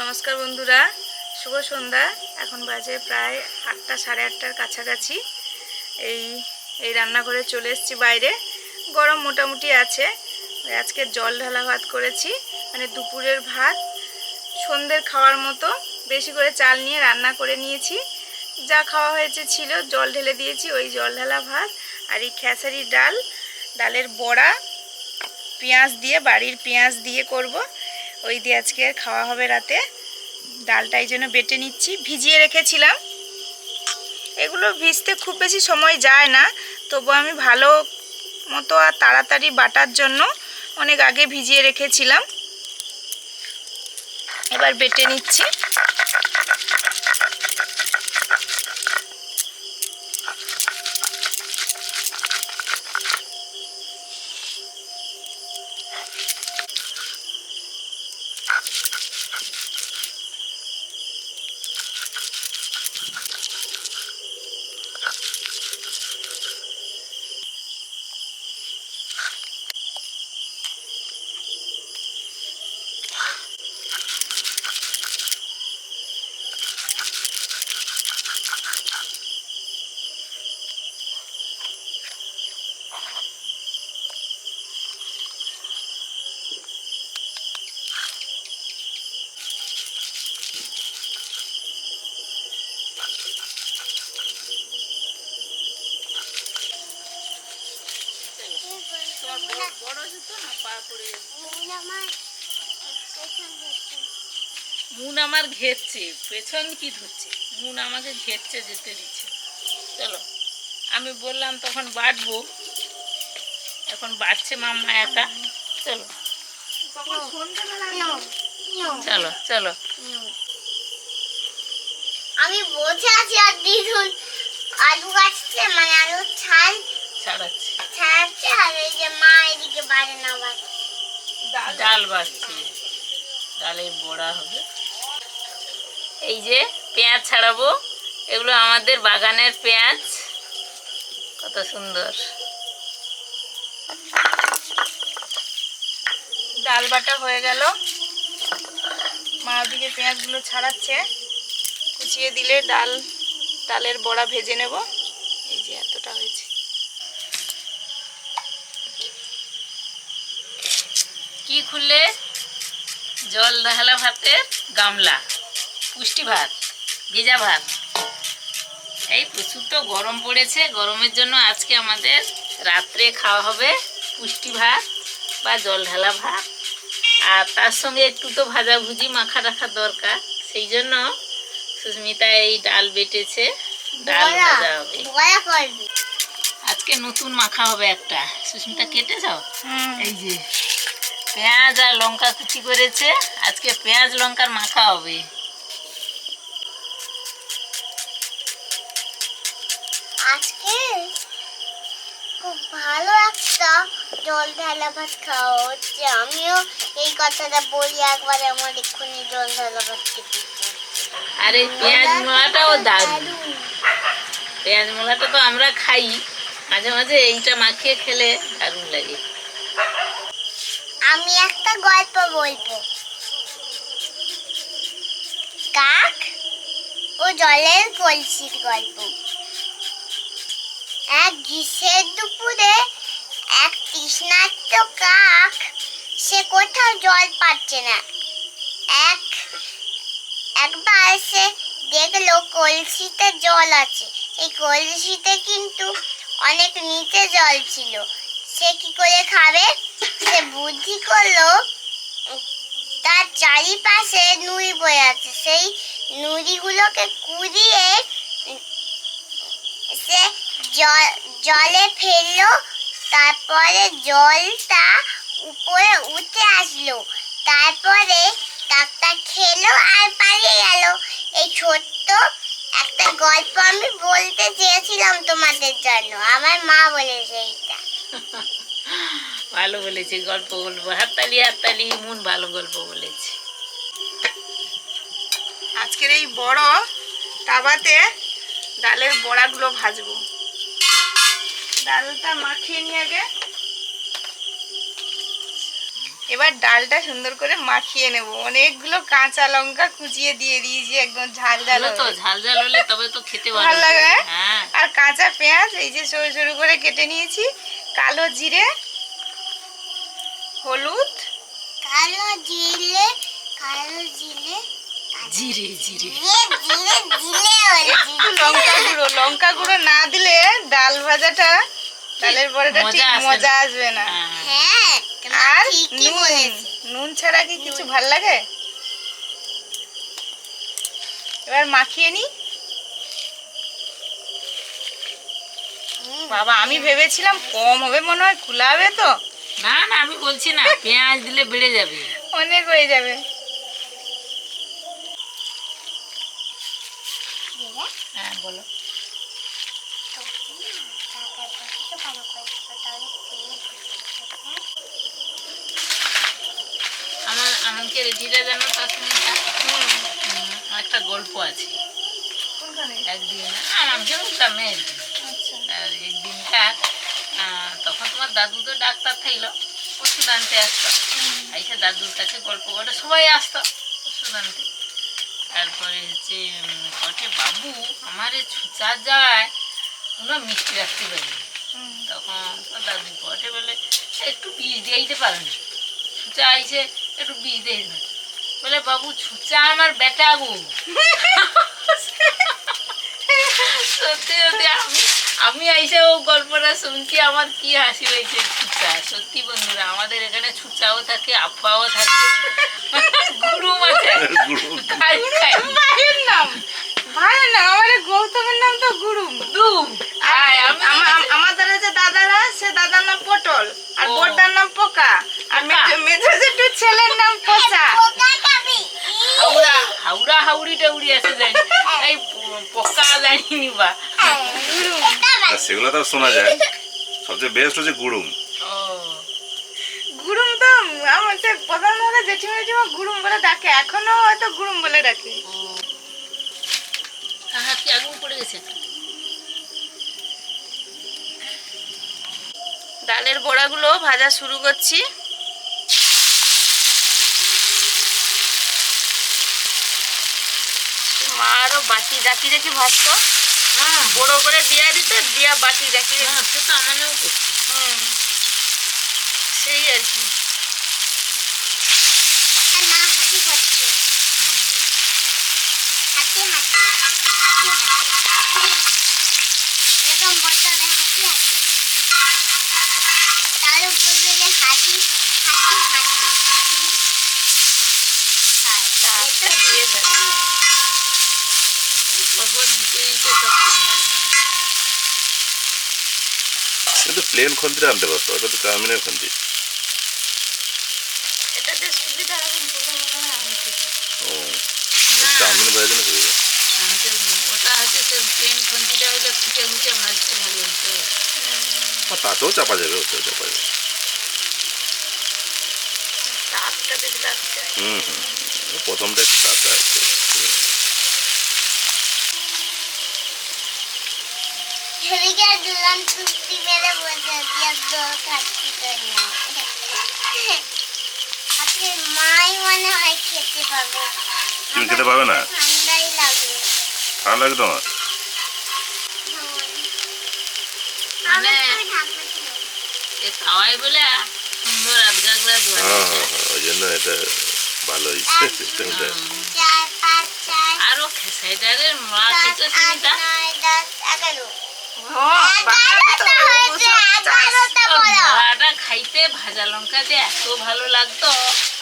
নমস্কার বন্ধুরা, শুভ সন্ধ্যা। এখন বাজে প্রায় আটটা, সাড়ে আটটার কাছাকাছি। এই এই রান্নাঘরে চলে এসেছি বাইরে। গরম মোটামুটি আছে। আজকে জল ঢালা ভাত করেছি মানে দুপুরের ভাত। সন্ধ্যের খাওয়ার মতো বেশি করে চাল নিয়ে রান্না করে নিয়েছি। যা খাওয়া হয়েছে ছিল, জল ঢেলে দিয়েছি, ওই জল ঢালা ভাত আর এই খেসারি ডাল। ডালের বড়া, পেঁয়াজ দিয়ে, বাড়ির পেঁয়াজ দিয়ে করব। ওই দিয়ে আজকে খাওয়া হবে রাতে। ডালটা এই জন্য বেটে নিচ্ছি, ভিজিয়ে রেখেছিলাম। এগুলো ভিজতে খুব বেশি সময় যায় না, তবু আমি ভালো মতো আর তাড়াতাড়ি বাটার জন্য অনেক আগে ভিজিয়ে রেখেছিলাম। এবার বেটে নিচ্ছি। মুন আমার ঘেরছে পেছন কি ধরছে? মুন আমাকে ঘেরছে যেতে দিচ্ছে। চলো আমি বললাম তখন বাটবো এখন বাড়ছে মাম্মা একা চলো। চলো চলো। আমি বসে আছি আর দিদুন আলু কাটছে মানে আলু ছাল ছাড়াচ্ছি। ছাড়াচ্ছে আর এই যে মা এদিকে বাড়ে না বাড়ে ডাল বাড়ছে ডালের বড়া হবে। এই যে পেঁয়াজ ছাড়াবো। এগুলো আমাদের বাগানের পেঁয়াজ। কত সুন্দর। ডাল বাটা হয়ে গেল। মা ওদিকে পেঁয়াজগুলো ছাড়াচ্ছে। কুচিয়ে দিলে ডাল, ডালের বড়া ভেজে নেব। এই যে এতটা হয়েছে। কি খুললে? জল ঢালা ভাতের গামলা। পুষ্টি ভাত ভেজা ভাত। এই প্রচুর তো গরম পড়েছে গরমের জন্য আজকে আমাদের রাত্রে খাওয়া হবে পুষ্টি ভাত বা জল ঢালা ভাত। আর তার সঙ্গে একটু তো ভাজাভুজি মাখা রাখা দরকার। সেই জন্য সুস্মিতা এই ডাল বেটেছে ডাল ভাজা হবে। আজকে নতুন মাখা হবে একটা। সুস্মিতা কেটে যাও? এই যে পেঁয়াজ আর লঙ্কা কুচি করেছে। আজকে পেঁয়াজ লঙ্কার মাখা হবে। ভালো একটা জল ঢালা ভাত খাওয়া হচ্ছে। আমিও এই কথাটা বলি একবার আমার এক্ষুনি জল ঢালা ভাত খেতে। আর এই পেঁয়াজ মোলাটাও দারুণ। পেঁয়াজ মোলাটা তো আমরা খাই। মাঝে মাঝে এইটা মাখিয়ে খেলে দারুণ লাগে। আমি একটা গল্প বলব। কাক ও জলের কলসির গল্প। এক গ্রীষ্মের দুপুরে এক তৃষ্ণার্ত কাক সে কোথাও জল পাচ্ছে না। এক, একবার সে দেখল কলসিতে জল আছে। এই কলসিতে কিন্তু অনেক নিচে জল ছিল। সে কি করে খাবে? সে বুদ্ধি করল, তার চারিপাশে নুড়ি বয়ে আছে। সেই নুড়িগুলোকে কুড়িয়ে সে জ- জলে ফেলল তারপরে জলটা উপরে উঠে আসলো। তারপরে কাকটা খেলো আর পালিয়ে গেল। এই ছোট্ট একটা গল্প আমি বলতে চেয়েছিলাম তোমাদের জন্য। আমার মা বলেছে এইটা। ভালো বলেছে গল্প বলব। হাততালি হাততালি মন ভালো গল্প বলেছে। আজকের এই বড় তাওয়াতে ডালের বড়াগুলো ভাজবো। ডালটা মাখিয়ে নিয়ে আগে এবার ডালটা সুন্দর করে মাখিয়ে নেব। অনেকগুলো কাঁচা লঙ্কা কুচিয়ে দিয়ে দিয়েছি একদম ঝাল ঝাল তো ঝাল ঝাল হলে তবে তো খেতে ভালো লাগে, হ্যাঁ? হ্যাঁ। আর কাঁচা পেঁয়াজ এই যে সরু সরু করে কেটে নিয়েছি। কালো জিরে হলুদ। কালো জিরে কালো জিরে জিরে জিরে। জিরে জিরে। লঙ্কা গুঁড়ো লঙ্কা গুঁড়ো না দিলে ডাল ভাজাটা ডালের বড়াটা ঠিক মজা আসবে না। হ্যাঁ। হ্যাঁ আর নুন নুন ছাড়া কি কিছু ভালো লাগে? এবার মাখিয়ে নি। বাবা আমি ভেবেছিলাম কম হবে মনে হয় কুলাবে তো। না না আমি বলছি না পেঁয়াজ দিলে বেড়ে যাবে। অনেক হয়ে যাবে জিরে হ্যাঁ বলো। আমার আমাকে রেডিটা জানো কাশ্মীরটা একটা গল্প আছে। একদিন। আচ্ছা। তখন তোমার দাদু তো ডাক্তার থাইলো ওষুধ আনতে আসতো। আইসা দাদুর কাছে গল্প করে সবাই আসতো ওষুধ আনতে। তারপরে হচ্ছে কটে বাবু আমার ছুচার যায় কোনো মিষ্টি রাখতে পারি তখন দাদু কটে বলে একটু বীজ দিয়ে দিতে পারো না। ছুচা আইসে একটু বীজ দিয়ে দিবে বলে বাবু ছুচা আমার বেটা গো। সত্যি সত্যি আমি আমি আইসে ও গল্পটা শুনছি আমার কি হাসি হয়েছে ছুচা। সত্যি বন্ধুরা আমাদের এখানে ছুচাও থাকে আব্বাও থাকে। আছে ভাইয়ের নাম। ভাইয়ের নাম আমার গৌতমের নাম তো গুরুম দুম। খাই আমা- আমাদের যে দাদারা সে দাদার নাম পটল। আর। নাম পোকা। আর। মেজো ছেলের নাম জানি। এই পকা সেগুলো তো শোনা যায়। সবচেয়ে বেস্ট হচ্ছে গুড়ুম ও গুরুম তো সে প্রধান দাদা জেঠিমা জেঠিমা গুরুম বলে ডাকে এখনও হয়তো গুরুম বলে ডাকে। হ্যাঁ কি আগুন পড়ে গেছে। ডালের বড়াগুলো ভাজা শুরু করছি। মা আরও বাটি জাকি ভাজতো। হ্যাঁ। বড় করে দিয়া দিত দিয়া বাটি জাকি রেখে হ্যাঁ তো আমারও করছে হুম। সেই আর কি তাহলে বলবে যে হাতি হাতি হাতি এটা দিয়ে যাবে পরপর দিতে দিতে সব কমে আসবে কিন্তু প্লেন খন্তিটা আনতে পারতো তো চাউমিনের খন্তি এটাতে সুবিধা হবে বলে মনে হয় আনতে চাই। ও জন্য সুবিধা আনতে ওটা হচ্ছে সে প্লেন খন্তিটা হলে ফুটে ফুটে তাতেও চাপা যাবে ওতেও চাপা যাবে হুম হুম। প্রথমটা একটু চাপা আছে মাই মনে হয় খেতে পাবে তুমি খেতে পাবে না? ভালো লাগে। তোমার? মানে খাওয়াই বলে সুন্দর দোয়া হ্যাঁ হ্যাঁ হ্যাঁ ওই জন্য এটা ভালোই। সিস্টেমটা চার পাঁচ চার। আরও খেতে হ্যাঁ। এগারোটা বলো মরাটা খাইতে ভাজা লঙ্কা দিয়ে এত ভালো লাগতো।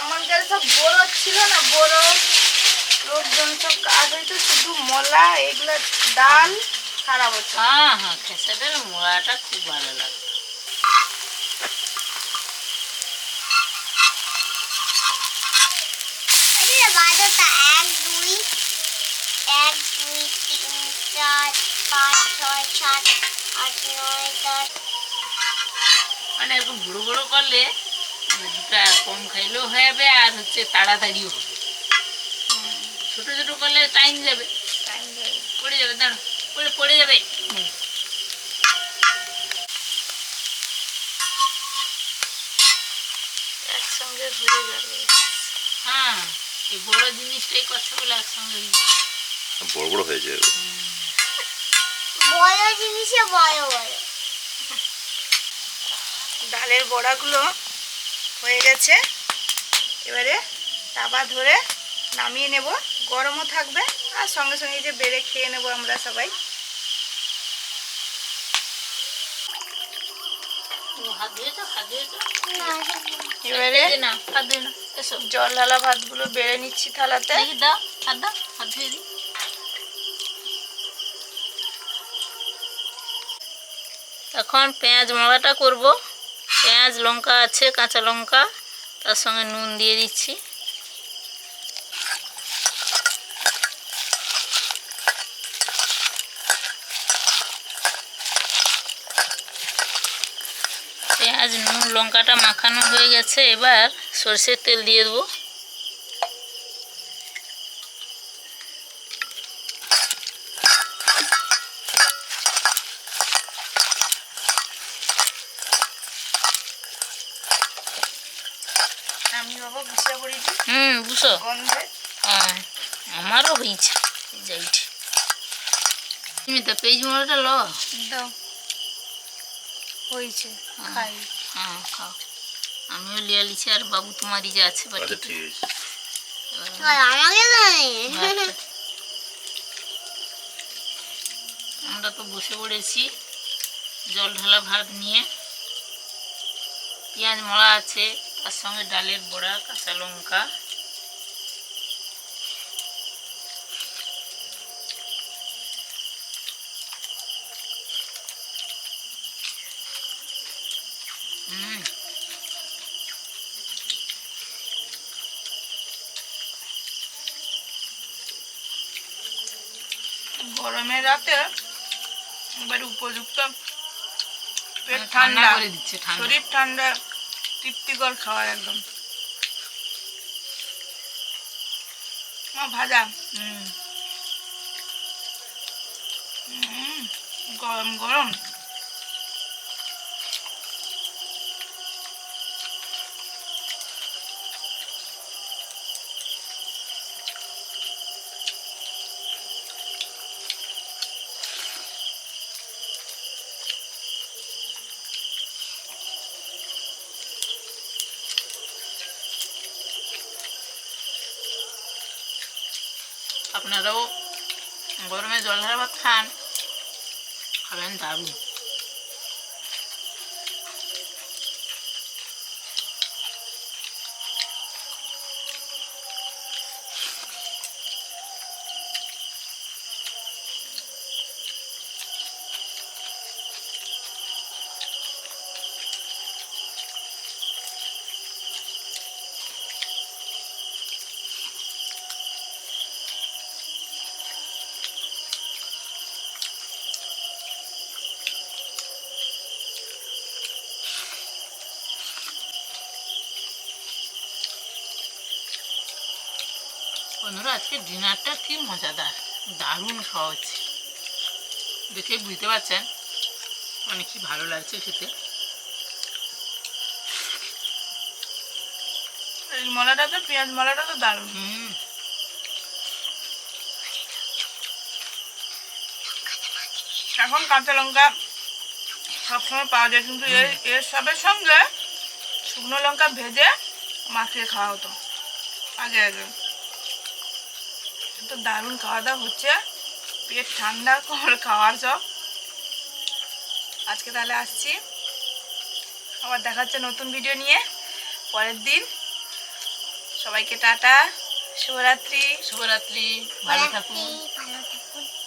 আমার কাছে সব বড় ছিল না বড়। লোকজন সব কাজ হইতো শুধু মলা এগুলো ডাল খারাপ হচ্ছে। হ্যাঁ হ্যাঁ খেসাইডারের মরাটা খুব ভালো বাজোটা এক দুই এক দুই তিন চার পাঁচ ছয় সাত আট নয় দশ। মানে এরকম বড়ো বড়ো করলে মানে দুটা কম খাইলেও হয়ে যাবে আর হচ্ছে তাড়াতাড়িও হবে। ছোট ছোট করলে টাইম যাবে। টাইম যাবে। পড়ে যাবে দাঁড়ো পড়ে পড়ে যাবে। একসঙ্গে হয়ে যাবে। হ্যাঁ এই বড় জিনিসটাই কথা বলে একসঙ্গে হয়ে বড় বড় হয়েছে বড় জিনিসে বড় বড়। ডালের বড়াগুলো হয়ে গেছে। এবারে তাবা ধরে নামিয়ে নেব। গরমও থাকবে আর সঙ্গে সঙ্গে এই যে বেড়ে খেয়ে নেব আমরা সবাই। এবারে? জল ঢালা ভাতগুলো বেড়ে নিচ্ছি থালাতে। দেখি দাও হাত দাও হাত ধুয়ে দিই। এখন পেঁয়াজ মালাটা করব। পেঁয়াজ লঙ্কা আছে কাঁচা লঙ্কা তার সঙ্গে নুন দিয়ে দিচ্ছি পেঁয়াজ নুন লঙ্কাটা মাখানো হয়ে গেছে এবার সরষের তেল দিয়ে দেবো। হুম বুঝো? হ্যাঁ আমারও হয়েছে। যাইটি তুমি তো পেঁয়াজ মোড়াটা ল হয়েছে খাই। হ্যাঁ খাও। আমিও লিয়া লিছি আর বাবু তোমারই যে আছে আচ্ছা আমাকে জানি আমরা তো বসে পড়েছি জল ঢালা ভাত নিয়ে। পেঁয়াজ মড়া আছে তার সঙ্গে ডালের বড়া কাঁচা লঙ্কা হুম গরমের রাতে এবার উপযুক্ত পেট ঠান্ডা করে দিচ্ছে শরীর ঠান্ডা তৃপ্তিকর খাওয়ার একদম। মা ভাজা? হুম গরম গরম। আপনারাও গরমে জল ঢালা ভাত খান খাবেন দারুণ। বন্ধুরা আজকে ডিনারটা কি মজাদার দারুণ খাওয়া হচ্ছে দেখে বুঝতে পারছেন মানে কি ভালো লাগছে খেতে। এই মলাটা তো পেঁয়াজ মলাটা তো দারুণ। হুম। এখন কাঁচা লঙ্কা সবসময় পাওয়া যায় কিন্তু এর এর সবের সঙ্গে শুকনো লঙ্কা ভেজে মাখিয়ে খাওয়া হতো আগে আগে। তো দারুণ খাওয়া দাওয়া হচ্ছে। পেট ঠান্ডা কর খাওয়ার সব আজকে তাহলে আসছি। আবার দেখাচ্ছে নতুন ভিডিও নিয়ে। পরের দিন। সবাইকে টাটা। শুভরাত্রি। শুভরাত্রি। ভালো থাকুন। ভালো থাকুন।